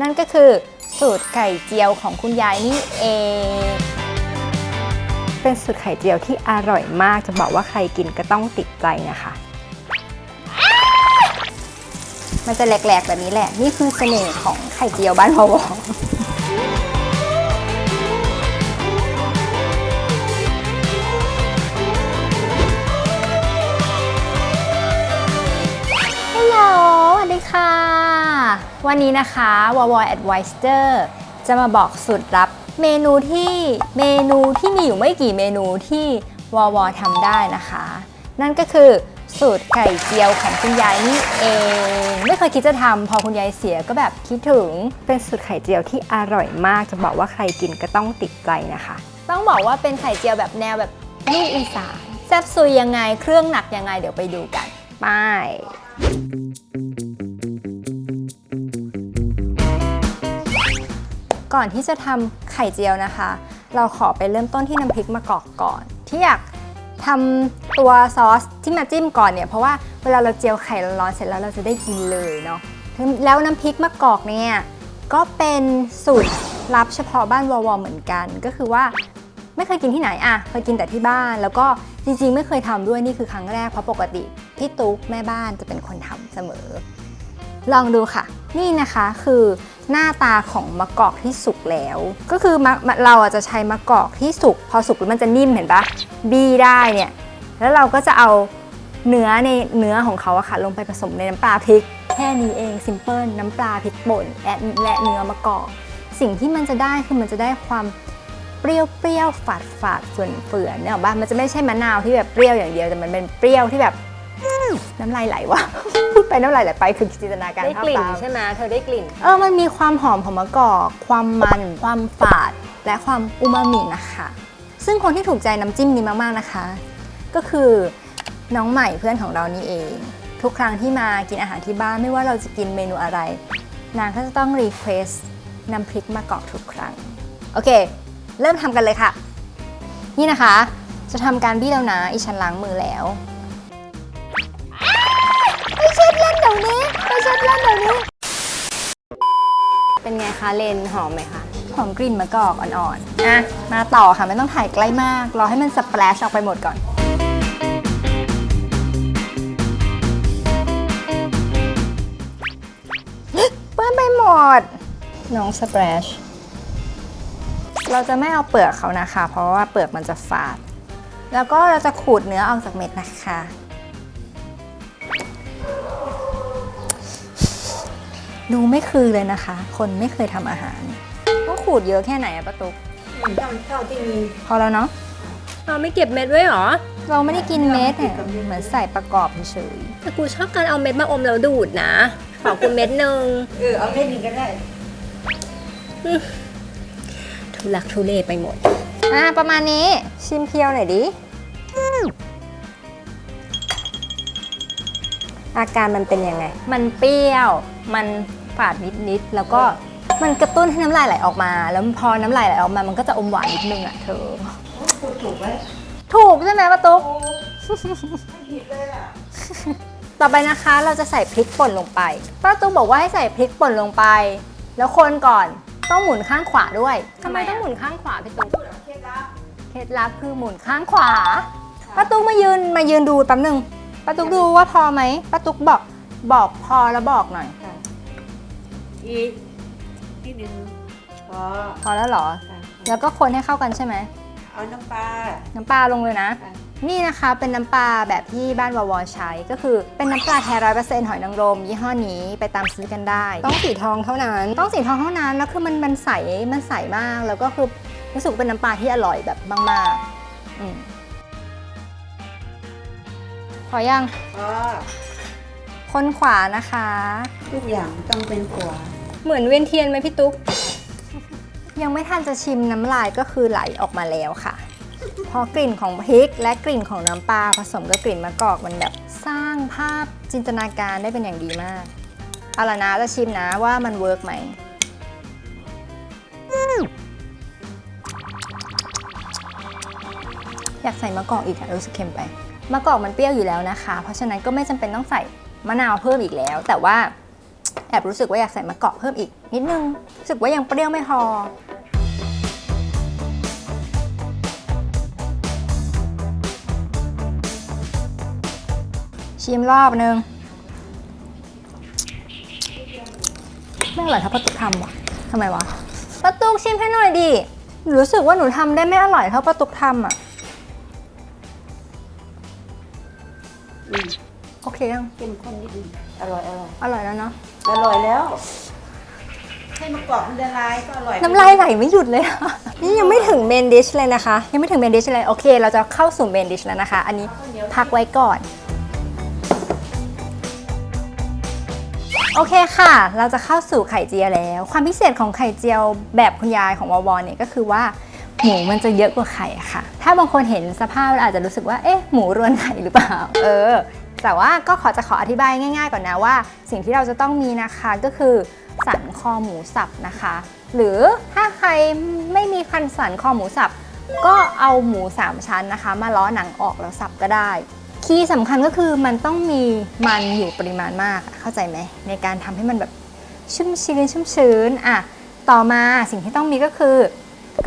นั่นก็คือสูตรไข่เจียวของคุณยายนี่เอง เป็นสูตรไข่เจียวที่อร่อยมากจะบอกว่าใครกินก็ต้องติดใจนะคะ มันจะแหลกๆแบบนี้แหละ นี่คือเสน่ห์ของไข่เจียวบ้านพอวฮั วันนี้นะคะวอว Advisor จะมาบอกสูตรลับเมนูที่เมนูที่มีอยู่ไม่กี่เมนูที่วอวอทำได้นะคะ นั่นก็คือสูตรไข่เจียวของคุณยายนี่เอง ไม่เคยคิดจะทำพอคุณยายเสียก็แบบคิดถึงเป็นสูตรไข่เจียวที่อร่อยมากจะบอกว่าใครกินก็ต้องติดใจนะคะ ต้องบอกว่าเป็นไข่เจียวแบบแนวแบบลูกอีสานแซ่บซุยยังไงเครื่องหนักยังไงเดี๋ยวไปดูกันไป ก่อนที่จะทำไข่เจียวนะคะ เราขอไปเริ่มต้นที่น้ำพริกมะกอกก่อน ที่อยากทำตัวซอสที่มาจิ้มก่อนเนี่ยเพราะว่าเวลาเราเจียวไข่ร้อนเสร็จแล้วเราจะได้กินเลยเนาะแล้วน้ำพริกมะกอกเนี่ยก็เป็นสูตรลับเฉพาะบ้านวอวเหมือนกัน ก็คือว่าไม่เคยกินที่ไหนอะเคยกินแต่ที่บ้าน แล้วก็จริงๆ ไม่เคยทำด้วยนี่คือครั้งแรกเพราะปกติพี่ตุ๊กแม่บ้านจะเป็นคนทำเสมอ ลองดูค่ะ นี่นะคะคือหน้าตาของมะกอกที่สุกแล้ว ก็คือมะมะเราอะจะใช้มะกอกที่สุกพอสุกแล้วมันจะนิ่มเห็นปะบี้ได้เนี่ยแล้วเราก็จะเอาเนื้อในเนื้อของเขาอะค่ะ ลงไปผสมในน้ำปลาพริก แค่นี้เองซิมเพิลน้ำปลาพริกป่นและและเนื้อมะกอกสิ่งที่มันจะได้คือมันจะได้ความเปรี้ยวเปรี้ยวฝาดฝาดเฟื่อนเฟื่อนเนี่ยหรอกปะมันจะไม่ใช่มะนาวที่แบบเปรี้ยวอย่างเดียวแต่มันเป็นเปรี้ยวที่แบบ น้ำลายไหลวะพูดไปน้ำลายไหลไปคือจินตนาการได้ภาพกลิ่นตามใช่ไหมเธอได้กลิ่น เออมันมีความหอมของมะกอกความมัน ความฝาด และความอูมามินะคะ ซึ่งคนที่ถูกใจน้ำจิ้มนี้มากๆนะคะ ก็คือน้องใหม่เพื่อนของเรานี่เอง ทุกครั้งที่มากินอาหารที่บ้านไม่ว่าเราจะกินเมนูอะไร นางก็จะต้องรีเควสน้ำพริกมะกอกทุกครั้ง โอเค เริ่มทำกันเลยค่ะ นี่นะคะ จะทำการบี้แล้วนะอีฉันล้างมือแล้ว ไปเช็ดเล่นเดี๋ยวนี้ไปเช็ดเล่นเดี๋ยวนี้ เป็นไงคะเลนหอมไหมคะ หอมกลิ่นมะกอกอ่อนๆ อะ มาต่อค่ะไม่ต้องถ่ายใกล้มาก รอให้มันสเปรชออกไปหมดก่อน เปื้อนไปหมด น้องสเปรชเราจะไม่เอาเปลือกเขานะคะ เพราะว่าเปลือกมันจะฝาด แล้วก็เราจะขูดเนื้อออกจากเม็ดนะคะ ดูไม่คือเลยนะคะ คนไม่เคยทำอาหารต้องขูดเยอะแค่ไหนอะป้าตุ๊กเท่าเท่าที่มีพอแล้วเนาะเราไม่เก็บเม็ดไว้หรอ เราไม่ได้กินเม็ดอะเหมือนใส่ประกอบเฉยแต่กูชอบการเอาเม็ดมาอมแล้วดูดนะขอกูเม็ดหนึ่งเออเอาเม็ดหนึ่งก็ได้ทุลักทุเลไปหมดๆอะประมาณนี้ชิมเพียวหน่อยดิ อาการมันเป็นยังไง มันเปรี้ยว มันฝาดนิดๆ แล้วก็มันกระตุ้นให้น้ำลายไหลออกมา แล้วพอน้ำลายไหลออกมา มันก็จะอมหวานนิดนึงอะเธอพูดถูกไหมถูกใช่ไหมป้าตุ๊กผิดเลยอะ ต่อไปนะคะเราจะใส่พริกป่นลงไปป้าตุ๊กบอกว่าให้ใส่พริกป่นลงไป แล้วคนก่อนต้องหมุนข้างขวาด้วยทำไมต้องหมุนข้างขวาพี่ตุ๊กเคล็ดลับ เคล็ดลับคือหมุนข้างขวาป้าตุ๊กมายืนมายืนดูแป๊บหนึง ป้าตุ๊กดูว่าพอไหมป้าตุ๊กบอกบอกพอแล้วบอกหน่อย ค่ะอีกนิดนึงพอพอแล้วเหรอ ค่ะแล้วก็คนให้เข้ากันใช่ไหม เอาน้ำปลา น้ำปลาลงเลยนะ ค่ะ นี่นะคะเป็นน้ำปลาแบบที่บ้านวอวอใช้ก็คือเป็นน้ำปลาแท้ร้อยเปอร์เซ็นต์หอยนางรมยี่ห้อนี้ไปตามซื้อกันได้ ต้องสีทองเท่านั้น ต้องสีทองเท่านั้นแล้วคือมันมันใสมันใสมากแล้วก็คือรู้สึกว่าเป็นน้ำปลาที่อร่อยแบบมากๆอืมพ อยังพอคนขวานะคะ ทุกอย่างต้องเป็นขวาเหมือนเวียนเทียนไหมพี่ตุ๊ก ยังไม่ทันจะชิมน้ำลายก็คือไหลออกมาแล้วค่ะ เพราะกลิ่นของพริกและกลิ่นของน้ำปลาผสมกับกลิ่นมะกอกมันแบบสร้างภาพจินตนาการได้เป็นอย่างดีมากเอาละนะจะชิมนะว่ามันเวิร์กไหมอยากใส่มะกอกอีกอะรู้สึกเค็มไป มะกอกมันเปรี้ยวอยู่แล้วนะคะ เพราะฉะนั้นก็ไม่จำเป็นต้องใส่มะนาวเพิ่มอีกแล้ว แต่ว่าแอบรู้สึกว่าอยากใส่มะกอกเพิ่มอีกนิดนึงรู้สึกว่ายังเปรี้ยวไม่พอชิมรอบนึงไม่อร่อยเท่าป้าตุ๊กทำว่ะทำไมวะป้าตุ๊กชิมให้หน่อยดิรู้สึกว่าหนูทำได้ไม่อร่อยเท่าป้าตุ๊กทำอะ ยัง เข้มข้นนิดนึงอร่อยอร่อยอร่อยแล้วเนาะ อร่อยแล้ว ให้มะกอกมันละลายก็อร่อยน้ำลายไหลไม่หยุดเลยอะนี่ยังไม่ถึงเมนดิชเลยนะคะ ยังไม่ถึงเมนดิชเลย โอเค เราจะเข้าสู่เมนดิชแล้วนะคะ อันนี้พักไว้ก่อน โอเคค่ะ เราจะเข้าสู่ไข่เจียวแล้ว ความพิเศษของไข่เจียวแบบคุณยายของวอวอเนี่ยก็คือว่าหมูมันจะเยอะกว่าไข่อะค่ะ ถ้าบางคนเห็นสภาพแล้วอาจจะรู้สึกว่า เอ๊ะ หมูรวนไข่หรือเปล่า เออ แต่ว่าก็ขอจะขออธิบายง่าย ๆ ก่อนนะว่า สิ่งที่เราจะต้องมีนะคะก็คือสันคอหมูสับนะคะ หรือถ้าใครไม่มีคันสันคอหมูสับก็เอาหมูสามชั้นนะคะ มาล้อหนังออกแล้วสับก็ได้ คีย์สำคัญก็คือมันต้องมีมันอยู่ปริมาณมากเข้าใจไหมในการทำให้มันแบบชุ่มชื้นชุ่มชื้นอะต่อมาสิ่งที่ต้องมีก็คือ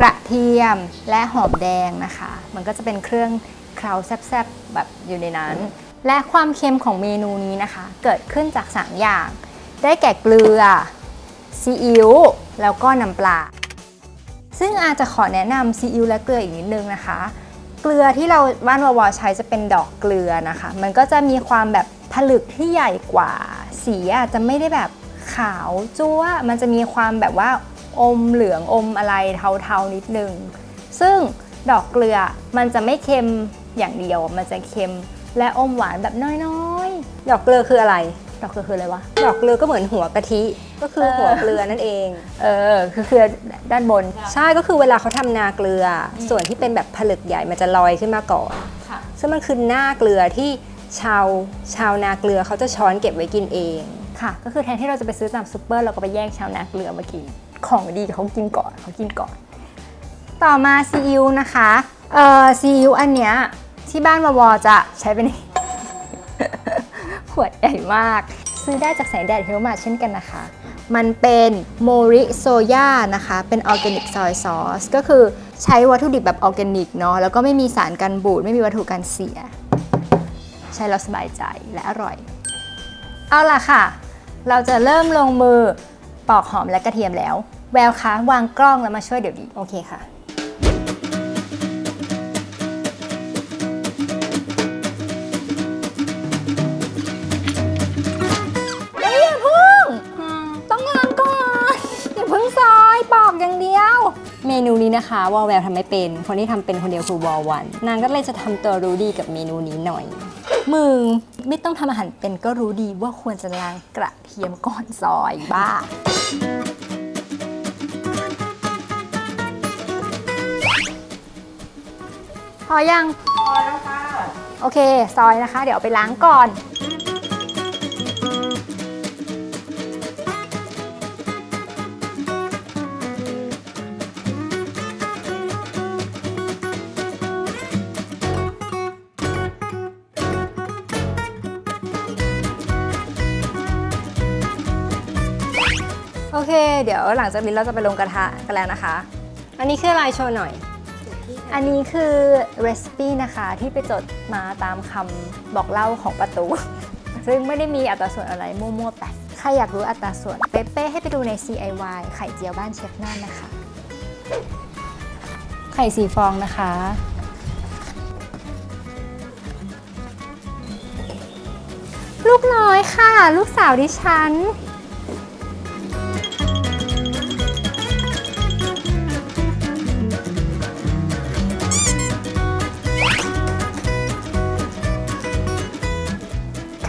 กระเทียมและหอมแดงนะคะ มันก็จะเป็นเครื่องเคล้าแซ่บๆแบบอยู่ในนั้น และความเค็มของเมนูนี้นะคะ เกิดขึ้นจาก 3 อย่าง ได้แก่เกลือซีอิ๊วแล้วก็น้ำปลา ซึ่งอาจจะขอแนะนำซีอิ๊วและเกลืออีกนิดนึงนะคะ เกลือที่เราบ้านวาวาใช้จะเป็นดอกเกลือนะคะ มันก็จะมีความแบบผลึกที่ใหญ่กว่า สีอาจจะไม่ได้แบบขาวจั๊วมันจะมีความแบบว่าอมเหลืองอมอะไรเทาๆนิดนึง ซึ่งดอกเกลือมันจะไม่เค็มอย่างเดียว มันจะเค็ม และอมหวานแบบน้อยๆดอกเกลือคืออะไรดอกเกลือคืออะไรวะ ดอกเกลือก็เหมือนหัวกะทิ ก็คือเออ หัวเกลือนั่นเอง เออคือคือด้านบน ใช่ก็คือเวลาเขาทำนาเกลืออส่วนที่เป็นแบบผลึกใหญ่มันจะลอยขึ้นมาก่อน ค่ะ ซึ่งมันคือหน้าเกลือที่ชาวชาวนาเกลือเขาจะช้อนเก็บไว้กินเอง ค่ะ ก็คือแทนที่เราจะไปซื้อตามซูเปอร์เราก็ไปแย่งชาวนาเกลือมากิน ของดีเขากินก่อนเขากินก่อน ต่อมาซีอิ๊วนะคะ เอ่อซีอิ๊วอันเนี้ย ที่บ้านวาวอจะใช้เป็นขวดใหญ่มาก ซื้อได้จากแสงแดดเฮลมาเช่นกันนะคะ มันเป็นโมริโซย่านะคะ เป็นออร์แกนิกซอยซอสก็คือใช้วัตถุดิบแบบออร์แกนิกเนาะแล้วก็ไม่มีสารกันบูด ไม่มีวัตถุกันเสีย ใช้แล้วสบายใจและอร่อย เอาล่ะค่ะ เราจะเริ่มลงมือปอกหอมและกระเทียมแล้ว แววคะวางกล้องแล้วมาช่วยเดี๋ยวดีโอเคค่ะ นูนี้นะคะวอลแววทำไม่เป็น คนที่ทำเป็นคนเดียวคือวอลวันนางก็เลยจะทำตัวรู้ดีกับเมนูนี้หน่อย มึงไม่ต้องทำอาหารเป็นก็รู้ดีว่าควรจะล้างกระเทียมก่อนซอยบ้า พอยัง พอแล้วค่ะ โอเค ซอยนะคะ เดี๋ยวเอาไปล้างก่อน เค เดี๋ยวหลังจากนี้เราจะไปลงกระทะกันแล้วนะคะ อันนี้คืออะไรโชว์หน่อย อันนี้คือเรซิปีนะคะที่ไปจดมาตามคำบอกเล่าของประตู ซึ่งไม่ได้มีอัตราส่วนอะไรมั่วๆไปใครอยากรู้อัตราส่วนเป๊ะๆให้ไปดูใน CIY ไข่เจียวบ้านเชฟน่านนะคะ ไข่สีฟองนะคะ ลูกน้อยค่ะ ลูกสาวดิฉัน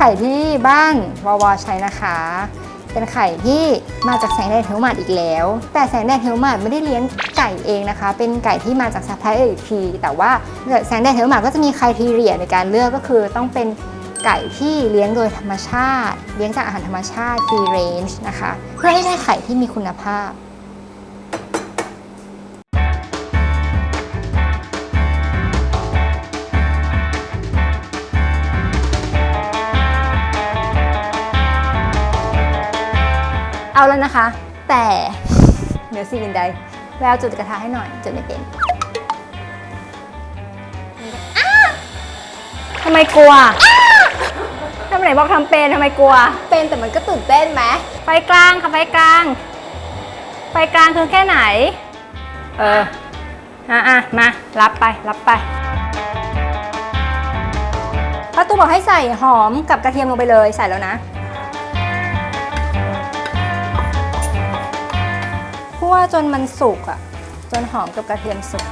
ไข่ที่บ้านวอวใช้นะคะ เป็นไข่ที่มาจากแสงแดดเฮลมาดอีกแล้ว แต่แสงแดดเฮลมาดไม่ได้เลี้ยงไก่เองนะคะ เป็นไก่ที่มาจากซัพพลายเออร์อีกที แต่ว่าแสงแดดเฮลมาดก็จะมีครทีเรียในการเลือกก็คือต้องเป็นไก่ที่เลี้ยงโดยธรรมชาติ เลี้ยงจากอาหารธรรมชาติ free range นะคะ เพื่อให้ได้ไข่ที่มีคุณภาพ เอาแล้วนะคะ แต่เดี๋ยวสิ่งอื่นใดแววจุดกระทะให้หน่อยจุดไม่เป็นอ้าทำไมกลัวทำไมบอกทำเป็นทำไมกลัว เป็นแต่มันก็ตื่นเต้นไหมไฟกลางค่ะไฟกลาง ไฟกลางคือแค่ไหน เออ อะอะมา รับไป รับไปป้าตูบอกให้ใส่หอมกับกระเทียมลงไปเลยใส่แล้วนะ คั่วจนมันสุกอะจนหอมกับกระเทียมสุก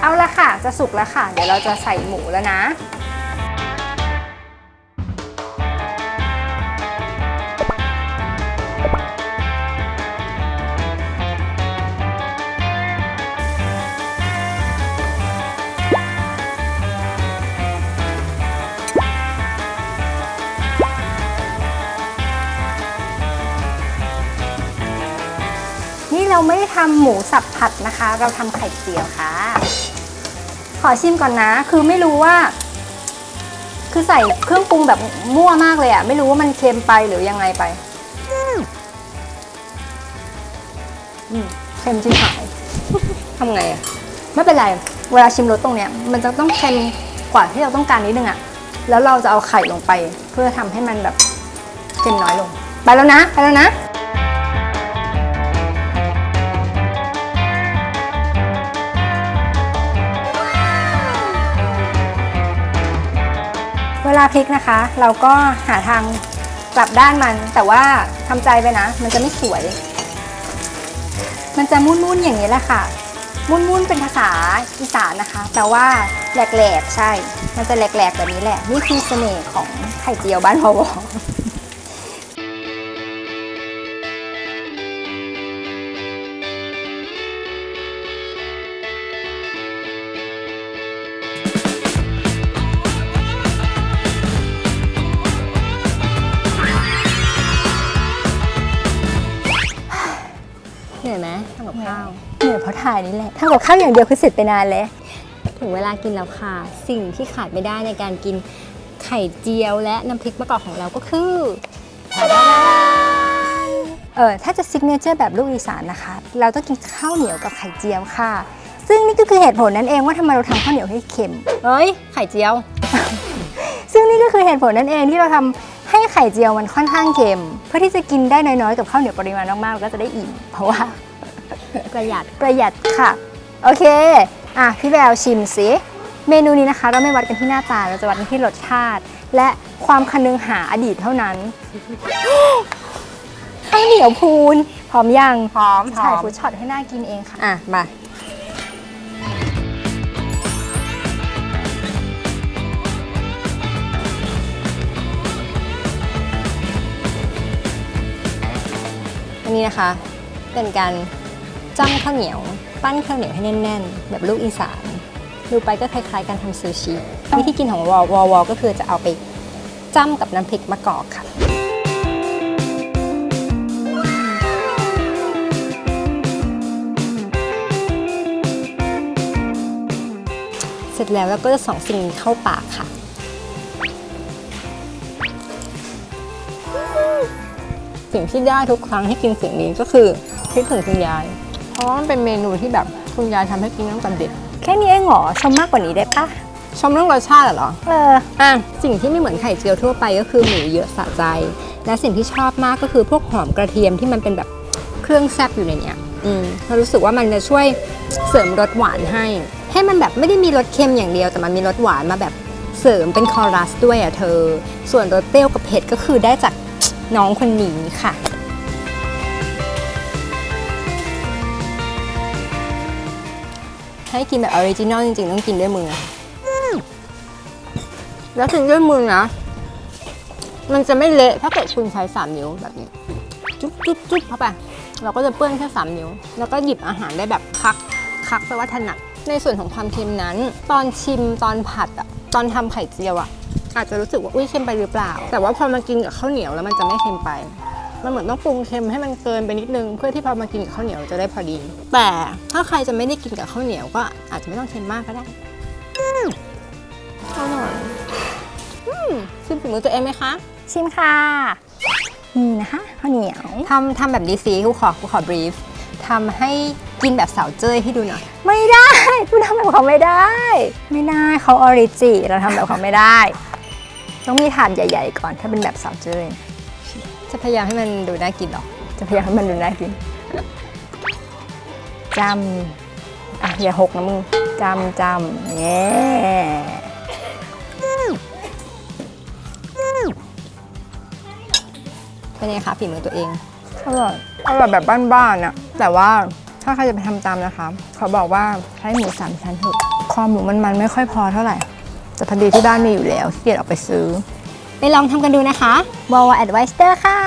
เอาละค่ะ จะสุกแล้วค่ะ เดี๋ยวเราจะใส่หมูแล้วนะ เราไม่ได้ทำหมูสับผัดนะคะ เราทำไข่เจียวค่ะ ขอชิมก่อนนะ คือไม่รู้ว่า คือใส่เครื่องปรุงแบบมั่วมากเลยอะไม่รู้ว่ามันเค็มไปหรือยังไงไปเค็มจริงหายทำไงอะไม่เป็นไร เวลาชิมรสตรงเนี้ย มันจะต้องเค็มกว่าที่เราต้องการนิดนึงอะแล้วเราจะเอาไข่ลงไป เพื่อทำให้มันแบบเค็มน้อยลง ไปแล้วนะ ไปแล้วนะ ลาพลิกนะคะ เราก็หาทางกลับด้านมัน แต่ว่าทำใจไปนะ มันจะไม่สวย มันจะมุ่นๆอย่างนี้แหละค่ะ มุ่นๆเป็นภาษาอีสานนะคะ แปลว่าแหลกๆใช่ มันจะแหลกๆแบบนี้แหละ นี่คือเสน่ห์ของไข่เจียวบ้านพอวอาะถ่ายนี่แหละทำกับข้าวอย่างเดียวคือเสร็จไปนานแล้วถึงเวลากินแล้วค่ะ สิ่งที่ขาดไม่ได้ในการกินไข่เจียวและน้ำพริกมะกอกของเราก็คือเออถ้าจะซิกเนเจอร์แบบลูกอีสานนะคะ เราต้องกินข้าวเหนียวกับไข่เจียวค่ะ ซึ่งนี่ก็คือเหตุผลนั่นเองว่าทำไมเราทำข้าวเหนียวให้เค็ม เฮ้ย ไข่เจียว ซึ่งนี่ก็คือเหตุผลนั่นเองที่เราทำให้ไข่เจียวมันค่อนข้างเค็ม เพื่อที่จะกินได้น้อยๆ กับข้าวเหนียวปริมาณมากๆแล้วก็จะได้อิ่ม เพราะว่า ประหยัดประหยัดค่ะ โอเค อะ พี่แววชิมสิ เมนูนี้นะคะ เราไม่วัดกันที่หน้าตา เราจะวัดกันที่รสชาติ และความคนึงหาอดีตเท่านั้นข้าวเหนียวพูนพร้อมยังพร้อมพร้ถ่าอยมฟูดช็อตให้น่ากินเองค่ะ อะ มาอันนี้นะคะ เป็นการ จ้ำข้าวเหนียว ปั้นข้าวเหนียวให้แน่น ๆ แบบลูกอีสานดูไปก็คล้ายๆการทำซูชิวิธีกินของวอวอวก็คือจะเอาไปจ้ำกับน้ำพริกมะกอกค่ะเสร็จแล้วเราก็จะสองสิ่งนี้เข้าปากค่ะ สิ่งที่ได้ทุกครั้งที่กินสิ่งนี้ก็คือคิดถึงคุณยาย เพราะว่ามันเป็นเมนูที่แบบคุณยายทำให้กินตั้งแต่เด็กแค่นี้เองเหรอชมมากกว่านี้ได้ปะชมเรื่องรสชาติเหรอ เออ อะ สิ่งที่ไม่เหมือนไข่เจียวทั่วไปก็คือหมูเยอะสะใจ และสิ่งที่ชอบมากก็คือพวกหอมกระเทียมที่มันเป็นแบบเครื่องแซ่บอยู่ในเนี้ย อืมเรารู้สึกว่ามันจะช่วยเสริมรสหวานให้ ให้มันแบบไม่ได้มีรสเค็มอย่างเดียว แต่มันมีรสหวานมาแบบเสริมเป็นคอรัสด้วยอะเธอ ส่วนรสเปรี้ยวกับเผ็ดก็คือได้จากน้องคนนี้ค่ะ ให้กินแบบออริจินอลจริงๆ ต้องกินด้วยมือ แล้วกินด้วยมือนะ มันจะไม่เละถ้าเกิดคุณใช้3นิ้วแบบนี้ จุ๊บจุ๊บจุ๊บเข้าไป เราก็จะเปื้อนแค่3นิ้ว แล้วก็หยิบอาหารได้แบบคัก คักแปลว่าถนัด ในส่วนของความเค็มนั้น ตอนชิมตอนผัดอะตอนทำไข่เจียวอะอาจจะรู้สึกว่าอุ้ยเค็มไปหรือเปล่า แต่ว่าพอมากินกับข้าวเหนียวแล้วมันจะไม่เค็มไป มันเหมือนต้องปรุงเค็มให้มันเกินไปนิดนึง เพื่อที่พอมากินกับข้าวเหนียวจะได้พอดี แต่ถ้าใครจะไม่ได้กินกับข้าวเหนียวก็อาจจะไม่ต้องเค็มมากก็ได้อร่อยชิมฝีมือตัวเองไหมคะ ชิมค่ะ นี่นะคะข้าวเหนียวทำทำแบบนี้สิกูขอกูขอบรีฟทำให้กินแบบสาวเจ้ยให้ดูหน่อย ไม่ได้คุณทำแบบเขาไม่ได้ ไม่ได้เขาออริจิเราทำแบบเขาไม่ได้ ต้องมีถาดใหญ่ ๆ ก่อนถ้าเป็นแบบสาวเจ้ย จะพยายามให้มันดูน่ากินหรอ จะพยายามให้มันดูน่ากินจำอะอย่าหกนะมึงจำจำเย้เป็นไงคะฝีมือตัวเองอร่อยอร่อยแบบบ้านๆอะแต่ว่าถ้าใครจะไปทำตามนะคะ เขาบอกว่าใช้หมูสามชั้นเถอะคอหมูมันมันๆไม่ค่อยพอเท่าไหร่ แต่พอดีที่บ้านมีอยู่แล้วขี้เกียจออกไปซื้อ ไปลองทำกันดูนะคะวอลแอดไวสเตอร์ค่ะ